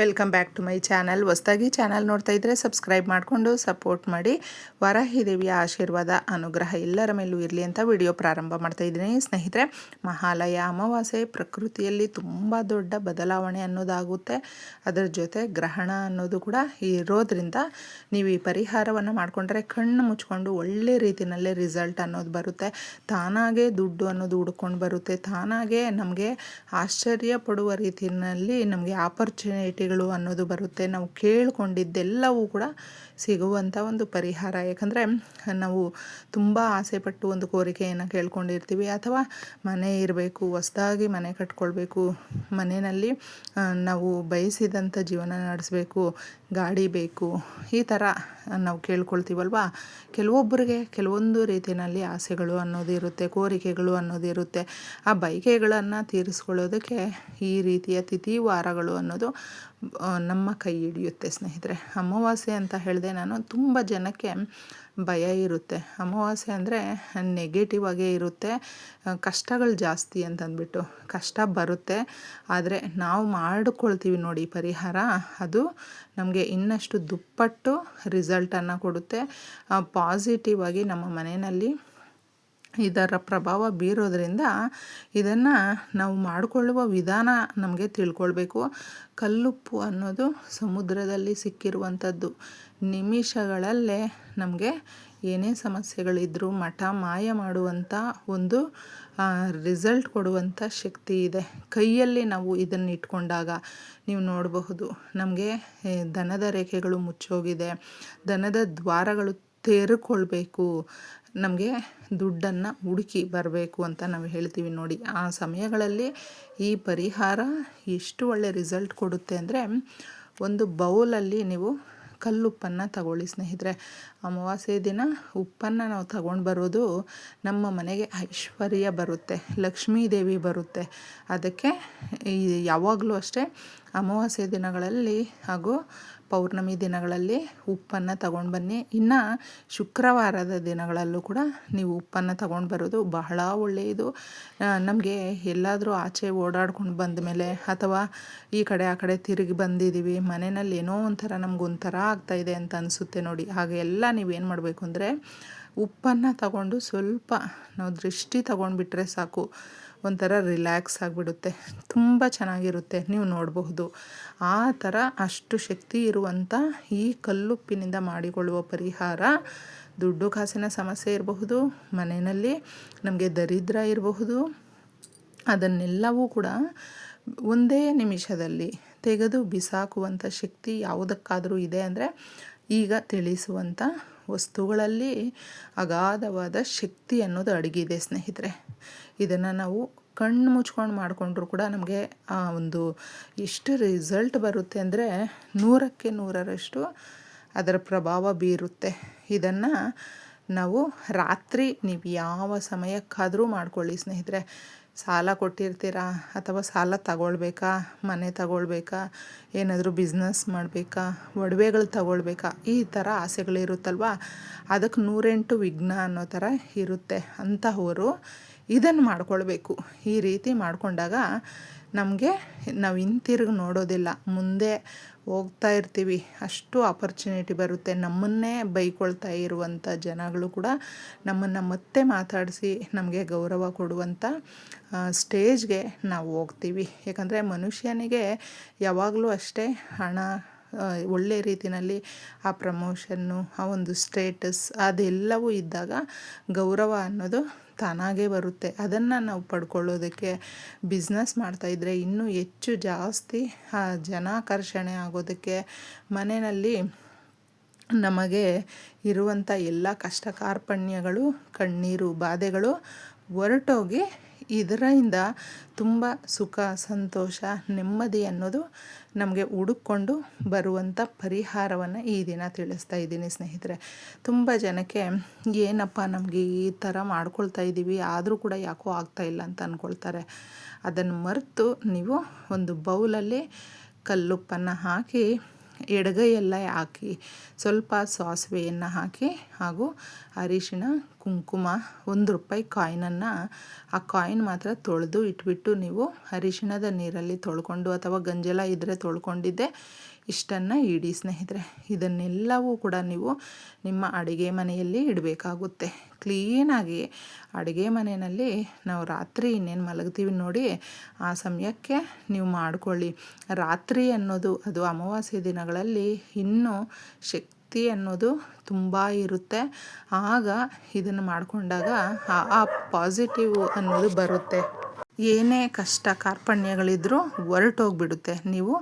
Welcome back to my channel ಹೊಸ್ದಾಗಿ channel ನೋಡ್ತಾ ಇದ್ದರೆ ಸಬ್ಸ್ಕ್ರೈಬ್ ಮಾಡಿಕೊಂಡು ಸಪೋರ್ಟ್ ಮಾಡಿ. ವರಹಿದೇವಿಯ ಆಶೀರ್ವಾದ, ಅನುಗ್ರಹ ಎಲ್ಲರ ಮೇಲೂ ಇರಲಿ ಅಂತ ವಿಡಿಯೋ ಪ್ರಾರಂಭ ಮಾಡ್ತಾ ಇದ್ದೀನಿ. ಸ್ನೇಹಿತರೆ, ಮಹಾಲಯ ಅಮಾವಾಸ್ಯೆ ಪ್ರಕೃತಿಯಲ್ಲಿ ತುಂಬ ದೊಡ್ಡ ಬದಲಾವಣೆ ಅನ್ನೋದಾಗುತ್ತೆ. ಅದರ ಜೊತೆ ಗ್ರಹಣ ಅನ್ನೋದು ಕೂಡ ಇರೋದ್ರಿಂದ ನೀವು ಈ ಪರಿಹಾರವನ್ನು ಮಾಡಿಕೊಂಡ್ರೆ ಕಣ್ಣು ಮುಚ್ಕೊಂಡು ಒಳ್ಳೆ ರೀತಿಯಲ್ಲೇ ರಿಸಲ್ಟ್ ಅನ್ನೋದು ಬರುತ್ತೆ. ತಾನಾಗೇ ದುಡ್ಡು ಅನ್ನೋದು ಹುಡ್ಕೊಂಡು ಬರುತ್ತೆ. ತಾನಾಗೇ ನಮಗೆ ಆಶ್ಚರ್ಯ ಪಡುವ ರೀತಿಯಲ್ಲಿ ನಮಗೆ ಆಪರ್ಚುನಿಟಿ ಅನ್ನೋದು ಬರುತ್ತೆ. ನಾವು ಕೇಳ್ಕೊಂಡಿದ್ದೆಲ್ಲವೂ ಕೂಡ ಸಿಗುವಂಥ ಒಂದು ಪರಿಹಾರ. ಯಾಕಂದರೆ ನಾವು ತುಂಬ ಆಸೆಪಟ್ಟು ಒಂದು ಕೋರಿಕೆಯನ್ನು ಕೇಳ್ಕೊಂಡಿರ್ತೀವಿ. ಅಥವಾ ಮನೆ ಇರಬೇಕು, ಹೊಸ್ದಾಗಿ ಮನೆ ಕಟ್ಕೊಳ್ಬೇಕು, ಮನೆಯಲ್ಲಿ ನಾವು ಬಯಸಿದಂಥ ಜೀವನ ನಡೆಸಬೇಕು, ಗಾಡಿ ಬೇಕು, ಈ ಥರ ನಾವು ಕೇಳ್ಕೊಳ್ತೀವಲ್ವಾ? ಕೆಲವೊಬ್ಬರಿಗೆ ಕೆಲವೊಂದು ರೀತಿಯಲ್ಲಿ ಆಸೆಗಳು ಅನ್ನೋದು ಇರುತ್ತೆ, ಕೋರಿಕೆಗಳು ಅನ್ನೋದು ಇರುತ್ತೆ. ಆ ಬಯಕೆಗಳನ್ನು ತೀರಿಸ್ಕೊಳ್ಳೋದಕ್ಕೆ ಈ ರೀತಿಯ ತಿಥಿ ವಾರಗಳು ಅನ್ನೋದು ನಮ್ಮ ಕೈ ಹಿಡಿಯುತ್ತೆ ಸ್ನೇಹಿತರೆ. ಅಮಾವಾಸ್ಯೆ ಅಂತ ಹೇಳಿದೆ ನಾನು, ತುಂಬ ಜನಕ್ಕೆ ಭಯ ಇರುತ್ತೆ. ಅಮಾವಾಸ್ಯೆ ಅಂದರೆ ನೆಗೆಟಿವ್ ಆಗೇ ಇರುತ್ತೆ. ಕಷ್ಟಗಳು ಜಾಸ್ತಿ ಅಂತಂದ್ಬಿಟ್ಟು ಕಷ್ಟ ಬರುತ್ತೆ. ಆದರೆ ನಾವು ಮಾಡಿಕೊಳ್ತೀವಿ ನೋಡಿ ಪರಿಹಾರ, ಅದು ನಮಗೆ ಇನ್ನಷ್ಟು ದುಪ್ಪಟ್ಟು ರಿಸಲ್ಟನ್ನು ಕೊಡುತ್ತೆ. ಪಾಸಿಟಿವ್ ಆಗಿ ನಮ್ಮ ಮನೆಯಲ್ಲಿ ಇದರ ಪ್ರಭಾವ ಬೀರೋದ್ರಿಂದ ಇದನ್ನು ನಾವು ಮಾಡಿಕೊಳ್ಳುವ ವಿಧಾನ ನಮಗೆ ತಿಳ್ಕೊಳ್ಬೇಕು. ಕಲ್ಲುಪ್ಪು ಅನ್ನೋದು ಸಮುದ್ರದಲ್ಲಿ ಸಿಕ್ಕಿರುವಂಥದ್ದು ನಿಮಿಷಗಳಲ್ಲೇ ನಮಗೆ ಏನೇ ಸಮಸ್ಯೆಗಳಿದ್ದರೂ ಮಠ ಮಾಯ ಮಾಡುವಂಥ ಒಂದು ರಿಸಲ್ಟ್ ಕೊಡುವಂಥ ಶಕ್ತಿ ಇದೆ. ಕೈಯಲ್ಲಿ ನಾವು ಇದನ್ನು ಇಟ್ಕೊಂಡಾಗ ನೀವು ನೋಡಬಹುದು, ನಮಗೆ ದನದ ರೇಖೆಗಳು ಮುಚ್ಚೋಗಿದೆ, ದನದ ದ್ವಾರಗಳು ತೆರೆಕೊಳ್ಬೇಕು, ನಮಗೆ ದುಡ್ಡನ್ನು ಹುಡುಕಿ ಬರಬೇಕು ಅಂತ ನಾವು ಹೇಳ್ತೀವಿ ನೋಡಿ. ಆ ಸಮಯಗಳಲ್ಲಿ ಈ ಪರಿಹಾರ ಎಷ್ಟು ಒಳ್ಳೆ ರಿಸಲ್ಟ್ ಕೊಡುತ್ತೆ ಅಂದರೆ, ಒಂದು ಬೌಲಲ್ಲಿ ನೀವು ಕಲ್ಲುಪ್ಪನ್ನು ತಗೊಳ್ಳಿ ಸ್ನೇಹಿತರೆ. ಅಮಾವಾಸ್ಯೆ ದಿನ ಉಪ್ಪನ್ನು ನಾವು ತಗೊಂಡು ಬರೋದು ನಮ್ಮ ಮನೆಗೆ ಐಶ್ವರ್ಯ ಬರುತ್ತೆ, ಲಕ್ಷ್ಮೀ ದೇವಿ ಬರುತ್ತೆ. ಅದಕ್ಕೆ ಯಾವಾಗಲೂ ಅಷ್ಟೇ ಅಮಾವಾಸ್ಯೆ ದಿನಗಳಲ್ಲಿ ಹಾಗೂ ಪೌರ್ಣಮಿ ದಿನಗಳಲ್ಲಿ ಉಪ್ಪನ್ನು ತಗೊಂಡು ಬನ್ನಿ. ಇನ್ನು ಶುಕ್ರವಾರದ ದಿನಗಳಲ್ಲೂ ಕೂಡ ನೀವು ಉಪ್ಪನ್ನು ತಗೊಂಡು ಬರೋದು ಬಹಳ ಒಳ್ಳೆಯದು. ನಮಗೆ ಎಲ್ಲಾದರೂ ಆಚೆ ಓಡಾಡ್ಕೊಂಡು ಬಂದ ಮೇಲೆ ಅಥವಾ ಈ ಕಡೆ ಆ ಕಡೆ ತಿರುಗಿ ಬಂದಿದ್ದೀವಿ, ಮನೆಯಲ್ಲಿ ಏನೋ ಒಂಥರ ನಮಗೊಂಥರ ಆಗ್ತಾಯಿದೆ ಅಂತ ಅನಿಸುತ್ತೆ ನೋಡಿ. ಹಾಗೆಲ್ಲ ನೀವೇನು ಮಾಡಬೇಕು ಅಂದರೆ ಉಪ್ಪನ್ನು ತಗೊಂಡು ಸ್ವಲ್ಪ ನಾವು ದೃಷ್ಟಿ ತಗೊಂಡ್ಬಿಟ್ರೆ ಸಾಕು. ಒಂಥರ ರಿಲ್ಯಾಕ್ಸ್ ಆಗಿಬಿಡುತ್ತೆ. ತುಂಬ ಚೆನ್ನಾಗಿರುತ್ತೆ. ನೀವು ನೋಡಬಹುದು. ಆ ಥರ ಅಷ್ಟು ಶಕ್ತಿ ಇರುವಂಥ ಈ ಕಲ್ಲುಪ್ಪಿನಿಂದ ಮಾಡಿಕೊಳ್ಳುವ ಪರಿಹಾರ ದುಡ್ಡು ಕಾಸಿನ ಸಮಸ್ಯೆ ಇರಬಹುದು, ಮನೆಯಲ್ಲಿ ನಮಗೆ ದರಿದ್ರ ಇರಬಹುದು. ಅದನ್ನೆಲ್ಲವೂ ಕೂಡ ಒಂದೇ ನಿಮಿಷದಲ್ಲಿ ತೆಗೆದು ಬಿಸಾಕುವಂಥ ಶಕ್ತಿ ಯಾವುದಕ್ಕಾದರೂ ಇದೆ ಅಂದರೆ ಈಗ ತಿಳಿಸುವಂಥ ವಸ್ತುಗಳಲ್ಲಿ ಅಗಾಧವಾದ ಶಕ್ತಿ ಅನ್ನೋದು ಅಡಗಿದೆ ಸ್ನೇಹಿತರೆ. ಇದನ್ನು ನಾವು ಕಣ್ಣು ಮುಚ್ಕೊಂಡು ಮಾಡಿಕೊಂಡ್ರು ಕೂಡ ನಮಗೆ ಆ ಒಂದು ಎಷ್ಟು ರಿಸಲ್ಟ್ ಬರುತ್ತೆ ಅಂದರೆ ನೂರಕ್ಕೆ ನೂರರಷ್ಟು ಅದರ ಪ್ರಭಾವ ಬೀರುತ್ತೆ. ಇದನ್ನು ನಾವು ರಾತ್ರಿ ನೀವು ಯಾವ ಸಮಯಕ್ಕಾದರೂ ಮಾಡ್ಕೊಳ್ಳಿ ಸ್ನೇಹಿತರೆ. ಸಾಲ ಕೊಟ್ಟಿರ್ತೀರಾ? ಅಥವಾ ಸಾಲ ತಗೊಳ್ಬೇಕಾ? ಮನೆ ತಗೊಳ್ಬೇಕಾ? ಏನಾದರೂ ಬಿಸ್ನೆಸ್ ಮಾಡಬೇಕಾ? ಒಡವೆಗಳು ತಗೊಳ್ಬೇಕಾ? ಈ ಥರ ಆಸೆಗಳಿರುತ್ತಲ್ವ ಅದಕ್ಕೆ ನೂರೆಂಟು ವಿಘ್ನ ಅನ್ನೋ ಥರ ಇರುತ್ತೆ ಅಂತಹವರು ಇದನ್ನು ಮಾಡ್ಕೊಳ್ಬೇಕು. ಈ ರೀತಿ ಮಾಡಿಕೊಂಡಾಗ ನಮಗೆ ನಾವು ಹಿಂತಿರುಗಿ ನೋಡೋದಿಲ್ಲ. ಮುಂದೆ ಹೋಗ್ತಾ ಇರ್ತೀವಿ. ಅಷ್ಟು ಆಪರ್ಚುನಿಟಿ ಬರುತ್ತೆ. ನಮ್ಮನ್ನೇ ಬೈಕೊಳ್ತಾ ಇರುವಂಥ ಜನಗಳು ಕೂಡ ನಮ್ಮನ್ನು ಮತ್ತೆ ಮಾತಾಡಿಸಿ ನಮಗೆ ಗೌರವ ಕೊಡುವಂಥ ಸ್ಟೇಜ್ಗೆ ನಾವು ಹೋಗ್ತೀವಿ. ಯಾಕಂದರೆ ಮನುಷ್ಯನಿಗೆ ಯಾವಾಗಲೂ ಅಷ್ಟೇ ಹಣ ಒಳ್ಳೆ ರೀತಿಯಲ್ಲಿ ಆ ಪ್ರಮೋಷನ್ನು ಆ ಒಂದು ಸ್ಟೇಟಸ್ ಅದೆಲ್ಲವೂ ಇದ್ದಾಗ ಗೌರವ ಅನ್ನೋದು ತಾನಾಗೇ ಬರುತ್ತೆ. ಅದನ್ನು ನಾವು ಪಡ್ಕೊಳ್ಳೋದಕ್ಕೆ ಬಿಸ್ನೆಸ್ ಮಾಡ್ತಾಯಿದ್ರೆ ಇನ್ನೂ ಹೆಚ್ಚು ಜಾಸ್ತಿ ಜನಾಕರ್ಷಣೆ ಆಗೋದಕ್ಕೆ ಮನೆಯಲ್ಲಿ ನಮಗೆ ಇರುವಂಥ ಎಲ್ಲ ಕಷ್ಟ ಕಾರ್ಪಣ್ಯಗಳು ಕಣ್ಣೀರು, ಬಾಧೆಗಳು ಹೊರಟೋಗಿ ಇದರಿಂದ ತುಂಬ ಸುಖ, ಸಂತೋಷ, ನೆಮ್ಮದಿ ಅನ್ನೋದು ನಮಗೆ ಹುಡುಕೊಂಡು ಬರುವಂಥ ಪರಿಹಾರವನ್ನು ಈ ದಿನ ತಿಳಿಸ್ತಾ ಇದ್ದೀನಿ ಸ್ನೇಹಿತರೆ. ತುಂಬ ಜನಕ್ಕೆ ಏನಪ್ಪ ನಮಗೆ ಈ ಥರ ಮಾಡ್ಕೊಳ್ತಾ ಇದ್ದೀವಿ, ಆದರೂ ಕೂಡ ಯಾಕೋ ಆಗ್ತಾ ಇಲ್ಲ ಅಂತ ಅಂದ್ಕೊಳ್ತಾರೆ ಅದನ್ನು ಮರೆತು ನೀವು ಒಂದು ಬೌಲಲ್ಲಿ ಕಲ್ಲುಪ್ಪನ್ನು ಹಾಕಿ ಎಡಗೈಯೆಲ್ಲ ಹಾಕಿ ಸ್ವಲ್ಪ ಸಾಸಿವೆಯನ್ನು ಹಾಕಿ ಹಾಗೂ ಅರಿಶಿಣ, ಕುಂಕುಮ, ಒಂದು ರೂಪಾಯಿ ಕಾಯಿನನ್ನು ಆ ಕಾಯಿನ್ ಮಾತ್ರ ತೊಳೆದು ಇಟ್ಬಿಟ್ಟು ನೀವು ಅರಿಶಿಣದ ನೀರಲ್ಲಿ ತೊಳ್ಕೊಂಡು ಅಥವಾ ಗಂಜಲ ಇದ್ದರೆ ತೊಳ್ಕೊಂಡಿದ್ದೆ ಇಷ್ಟನ್ನು ಇಡಿ ಸ್ನೇಹಿತರೆ. ಇದನ್ನೆಲ್ಲವೂ ಕೂಡ ನೀವು ನಿಮ್ಮ ಅಡುಗೆ ಮನೆಯಲ್ಲಿ ಇಡಬೇಕಾಗುತ್ತೆ. ಕ್ಲೀನಾಗಿ ಅಡುಗೆ ಮನೆಯಲ್ಲಿ ನಾವು ರಾತ್ರಿ ಇನ್ನೇನು ಮಲಗ್ತೀವಿ ನೋಡಿ, ಆ ಸಮಯಕ್ಕೆ ನೀವು ಮಾಡಿಕೊಳ್ಳಿ. ರಾತ್ರಿ ಅನ್ನೋದು ಅದು ಅಮಾವಾಸ್ಯೆ ದಿನಗಳಲ್ಲಿ ಇನ್ನೂ ಶಕ್ತಿ ಅನ್ನೋದು ತುಂಬ ಇರುತ್ತೆ. ಆಗ ಇದನ್ನು ಮಾಡಿಕೊಂಡಾಗ ಆ ಪಾಸಿಟಿವ್ ಅನ್ನೋದು ಬರುತ್ತೆ. ಏನೇ ಕಷ್ಟ ಕಾರ್ಪಣ್ಯಗಳಿದ್ರೂ ಹೊರಟೋಗ್ಬಿಡುತ್ತೆ ನೀವು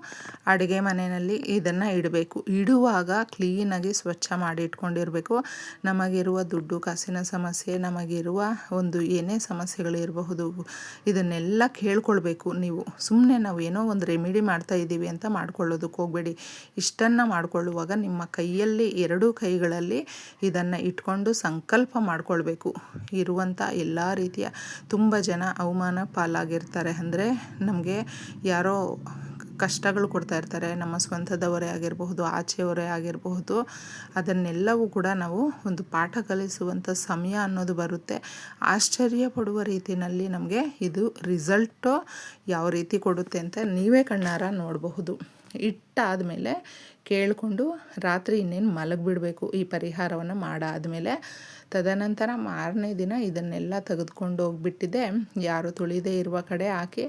ಅಡುಗೆ ಮನೆಯಲ್ಲಿ ಇದನ್ನು ಇಡಬೇಕು. ಇಡುವಾಗ ಕ್ಲೀನಾಗಿ ಸ್ವಚ್ಛ ಮಾಡಿ ಇಟ್ಕೊಂಡಿರಬೇಕು. ನಮಗಿರುವ ದುಡ್ಡು, ಕಾಸಿನ ಸಮಸ್ಯೆ, ನಮಗಿರುವ ಒಂದು ಏನೇ ಸಮಸ್ಯೆಗಳಿರಬಹುದು, ಇದನ್ನೆಲ್ಲ ಕೇಳ್ಕೊಳ್ಬೇಕು ನೀವು. ಸುಮ್ಮನೆ ನಾವು ಏನೋ ಒಂದು ರೆಮಿಡಿ ಮಾಡ್ತಾ ಇದ್ದೀವಿ ಅಂತ ಮಾಡ್ಕೊಳ್ಳೋದಕ್ಕೆ ಹೋಗಬೇಡಿ. ಇಷ್ಟನ್ನು ಮಾಡಿಕೊಳ್ಳುವಾಗ ನಿಮ್ಮ ಕೈಯಲ್ಲಿ, ಎರಡೂ ಕೈಗಳಲ್ಲಿ ಇದನ್ನು ಇಟ್ಕೊಂಡು ಸಂಕಲ್ಪ ಮಾಡಿಕೊಳ್ಬೇಕು. ಇರುವಂಥ ಎಲ್ಲ ರೀತಿಯ ತುಂಬ ಜನ ಅವಮಾನ ಪಾಲಾಗಿರ್ತಾರೆ ಅಂದರೆ ನಮಗೆ ಯಾರೋ ಕಷ್ಟಗಳು ಕೊಡ್ತಾ ಇರ್ತಾರೆ. ನಮ್ಮ ಸ್ವಂತದವರೇ ಆಗಿರಬಹುದು, ಆಚೆಯವರೇ ಆಗಿರಬಹುದು. ಅದನ್ನೆಲ್ಲವೂ ಕೂಡ ನಾವು ಒಂದು ಪಾಠ ಕಲಿಸುವಂಥ ಸಮಯ ಅನ್ನೋದು ಬರುತ್ತೆ. ಆಶ್ಚರ್ಯ ಪಡುವ ರೀತಿಯಲ್ಲಿ ನಮಗೆ ಇದು ರಿಸಲ್ಟು ಯಾವ ರೀತಿ ಕೊಡುತ್ತೆ ಅಂತ ನೀವೇ ಕಣ್ಣಾರ ನೋಡಬಹುದು. ಇಟ್ಟಾದ ಮೇಲೆ ಕೇಳಿಕೊಂಡು ರಾತ್ರಿ ಇನ್ನೇನು ಮಲಗಿಬಿಡಬೇಕು ಈ ಪರಿಹಾರವನ್ನು ಮಾಡಾದಮೇಲೆ. ತದನಂತರ ಮಾರನೇ ದಿನ ಇದನ್ನೆಲ್ಲ ತೆಗೆದುಕೊಂಡು ಹೋಗ್ಬಿಟ್ಟಿದೆ. ಯಾರು ತುಳಿದೇ ಇರುವ ಕಡೆ ಹಾಕಿ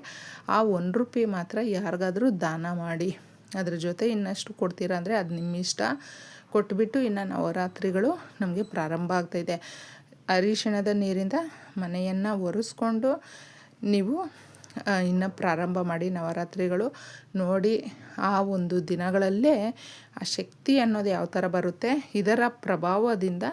ಆ ಒಂದು ರೂಪಾಯಿ ಮಾತ್ರ ಯಾರಿಗಾದರೂ ದಾನ ಮಾಡಿ. ಅದ್ರ ಜೊತೆ ಇನ್ನಷ್ಟು ಕೊಡ್ತೀರಾ ಅಂದರೆ ಅದು ನಿಮ್ಮ ಇಷ್ಟ ಕೊಟ್ಬಿಟ್ಟು ಇನ್ನು ನವರಾತ್ರಿಗಳು ನಮಗೆ ಪ್ರಾರಂಭ ಆಗ್ತಾಯಿದೆ ಅರಿಶಿಣದ ನೀರಿಂದ ಮನೆಯನ್ನು ಒರೆಸ್ಕೊಂಡು ನೀವು ಇನ್ನು ಪ್ರಾರಂಭ ಮಾಡಿ ನವರಾತ್ರಿಗಳು ನೋಡಿ ಆ ಒಂದು ದಿನಗಳಲ್ಲೇ ಆ ಶಕ್ತಿ ಅನ್ನೋದು ಯಾವ ಥರ ಬರುತ್ತೆ, ಇದರ ಪ್ರಭಾವದಿಂದ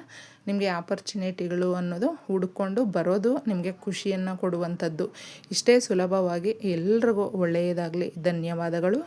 ನಿಮಗೆ ಆಪರ್ಚುನಿಟಿಗಳು ಅನ್ನೋದು ಹುಡ್ಕೊಂಡು ಬರೋದು ನಿಮಗೆ ಖುಷಿಯನ್ನು ಕೊಡುವಂಥದ್ದು. ಇಷ್ಟೇ ಸುಲಭವಾಗಿ ಎಲ್ರಿಗೂ ಒಳ್ಳೆಯದಾಗಲಿ. ಧನ್ಯವಾದಗಳು.